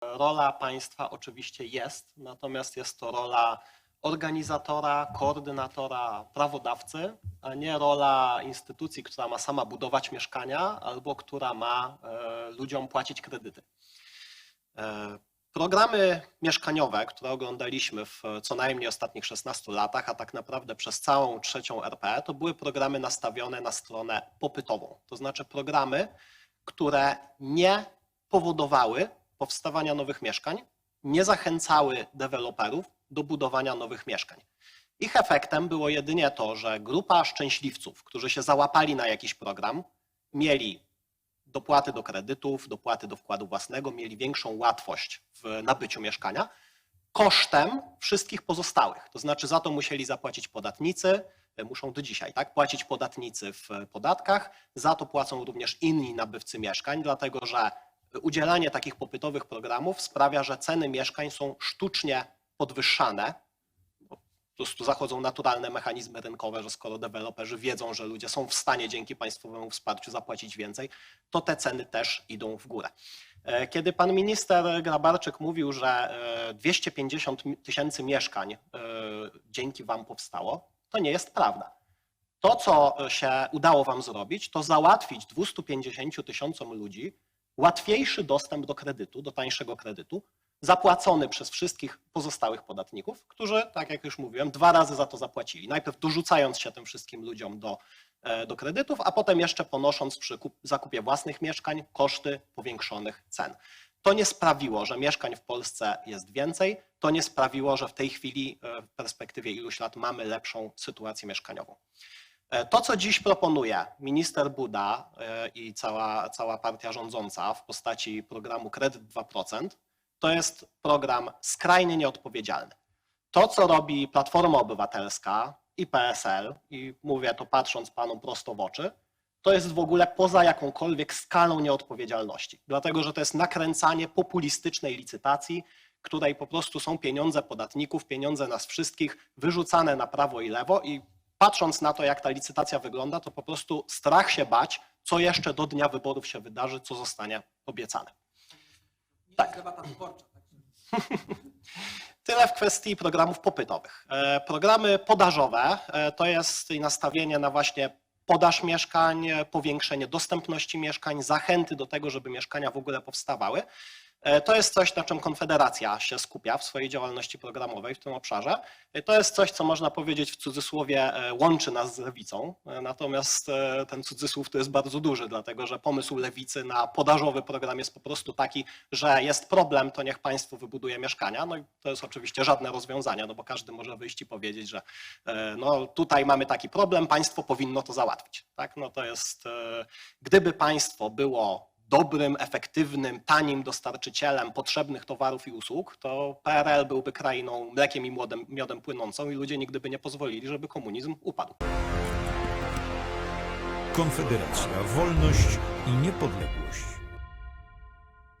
Rola państwa oczywiście jest, natomiast jest to rola organizatora, koordynatora, prawodawcy, a nie rola instytucji, która ma sama budować mieszkania albo która ma e, ludziom płacić kredyty. E, Programy mieszkaniowe, które oglądaliśmy w co najmniej ostatnich 16 latach, a tak naprawdę przez całą trzecią RP, to były programy nastawione na stronę popytową. To znaczy programy, które nie powodowały powstawania nowych mieszkań, nie zachęcały deweloperów do budowania nowych mieszkań. Ich efektem było jedynie to, że grupa szczęśliwców, którzy się załapali na jakiś program, mieli dopłaty do kredytów, dopłaty do wkładu własnego, mieli większą łatwość w nabyciu mieszkania kosztem wszystkich pozostałych. To znaczy za to musieli zapłacić podatnicy, e, muszą do dzisiaj, tak, płacić podatnicy w podatkach, za to płacą również inni nabywcy mieszkań, dlatego że udzielanie takich popytowych programów sprawia, że ceny mieszkań są sztucznie podwyższane. Po prostu zachodzą naturalne mechanizmy rynkowe, że skoro deweloperzy wiedzą, że ludzie są w stanie dzięki państwowemu wsparciu zapłacić więcej, to te ceny też idą w górę. E, Kiedy pan minister Grabarczyk mówił, że e, 250 tysięcy mieszkań e, dzięki wam powstało, to nie jest prawda. To, co się udało wam zrobić, to załatwić 250 tysiącom ludzi łatwiejszy dostęp do kredytu, do tańszego kredytu, zapłacony przez wszystkich pozostałych podatników, którzy, tak jak już mówiłem, dwa razy za to zapłacili. Najpierw dorzucając się tym wszystkim ludziom do, e, do kredytów, a potem jeszcze ponosząc przy kup- zakupie własnych mieszkań koszty powiększonych cen. To nie sprawiło, że mieszkań w Polsce jest więcej, to nie sprawiło, że w tej chwili e, w perspektywie iluś lat mamy lepszą sytuację mieszkaniową. E, To, co dziś proponuje minister Buda e, i cała, cała partia rządząca w postaci programu Kredyt 2%, to jest program skrajnie nieodpowiedzialny. To, co robi Platforma Obywatelska i PSL, i mówię to patrząc panom prosto w oczy, to jest w ogóle poza jakąkolwiek skalą nieodpowiedzialności. Dlatego, że to jest nakręcanie populistycznej licytacji, której po prostu są pieniądze podatników, pieniądze nas wszystkich wyrzucane na prawo i lewo i patrząc na to, jak ta licytacja wygląda, to po prostu strach się bać, co jeszcze do dnia wyborów się wydarzy, co zostanie obiecane. Nie Tak. debata wyborcza. Także. Tyle w kwestii programów popytowych. E, Programy podażowe e, to jest nastawienie na właśnie podaż mieszkań, powiększenie dostępności mieszkań, zachęty do tego, żeby mieszkania w ogóle powstawały. E, To jest coś, na czym Konfederacja się skupia w swojej działalności programowej w tym obszarze. E, To jest coś, co można powiedzieć w cudzysłowie e, łączy nas z lewicą. Natomiast ten cudzysłów to jest bardzo duży, dlatego że pomysł lewicy na podażowy program jest po prostu taki, że jest problem, to niech państwo wybuduje mieszkania. No i to jest oczywiście żadne rozwiązanie, no bo każdy może wyjść i powiedzieć, że no tutaj mamy taki problem, państwo powinno to załatwić. Tak? No to jest, gdyby państwo było dobrym, efektywnym, tanim dostarczycielem potrzebnych towarów i usług, to PRL byłby krainą mlekiem i miodem, miodem płynącą i ludzie nigdy by nie pozwolili, żeby komunizm upadł. Konfederacja, wolność i niepodległość.